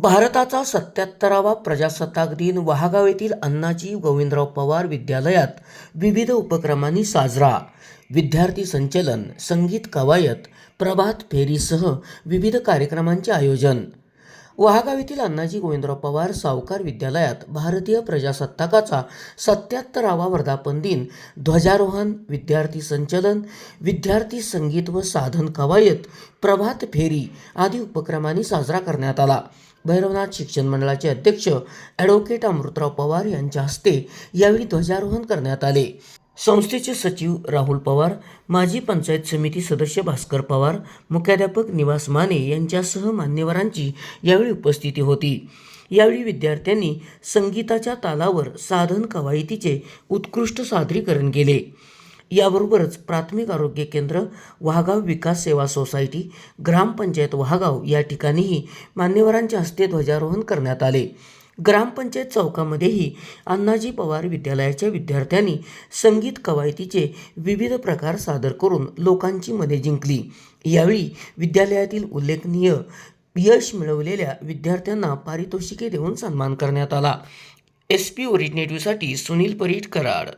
भारताचा सत्याहत्तरावा प्रजासत्ताक दिन वहागाव येथील अण्णाजी गोविंदराव पवार विद्यालयात विविध उपक्रमांनी साजरा. विद्यार्थी संचलन संगीत कवायत प्रभात फेरीसह विविध कार्यक्रमांचे आयोजन. वहागाव येथील अण्णाजी गोविंदराव पवार सावकार विद्यालयात भारतीय प्रजासत्ताकाचा सत्याहत्तरावा वर्धापन दिन ध्वजारोहण विद्यार्थी संचलन विद्यार्थी संगीत व साधन कवायत प्रभात फेरी आदी उपक्रमांनी साजरा करण्यात आला. भैरवनाथ शिक्षण मंडळाचे अध्यक्ष ॲडव्होकेट अमृतराव पवार यांच्या हस्ते यावेळी ध्वजारोहण करण्यात आले. संस्थेचे सचिव राहुल पवार माजी पंचायत समिती सदस्य भास्कर पवार मुख्याध्यापक निवास माने यांच्यासह मान्यवरांची यावेळी उपस्थिती होती. यावेळी विद्यार्थ्यांनी संगीताच्या तालावर साधन कवायतीचे उत्कृष्ट सादरीकरण केले. याबरोबरच प्राथमिक आरोग्य केंद्र वाहगाव विकास सेवा सोसायटी ग्रामपंचायत वाहगाव या ठिकाणीही मान्यवरांच्या हस्ते ध्वजारोहण करण्यात आले. ग्रामपंचायत चौकामध्येही अण्णाजी पवार विद्यालयाच्या विद्यार्थ्यांनी संगीत कवायतीचे विविध प्रकार सादर करून लोकांची मने जिंकली. यावेळी विद्यालयातील उल्लेखनीय यश मिळवलेल्या विद्यार्थ्यांना पारितोषिके देऊन सन्मान करण्यात आला. एस पी ओरिजिनेटिव्हसाठी सुनील परीट कराड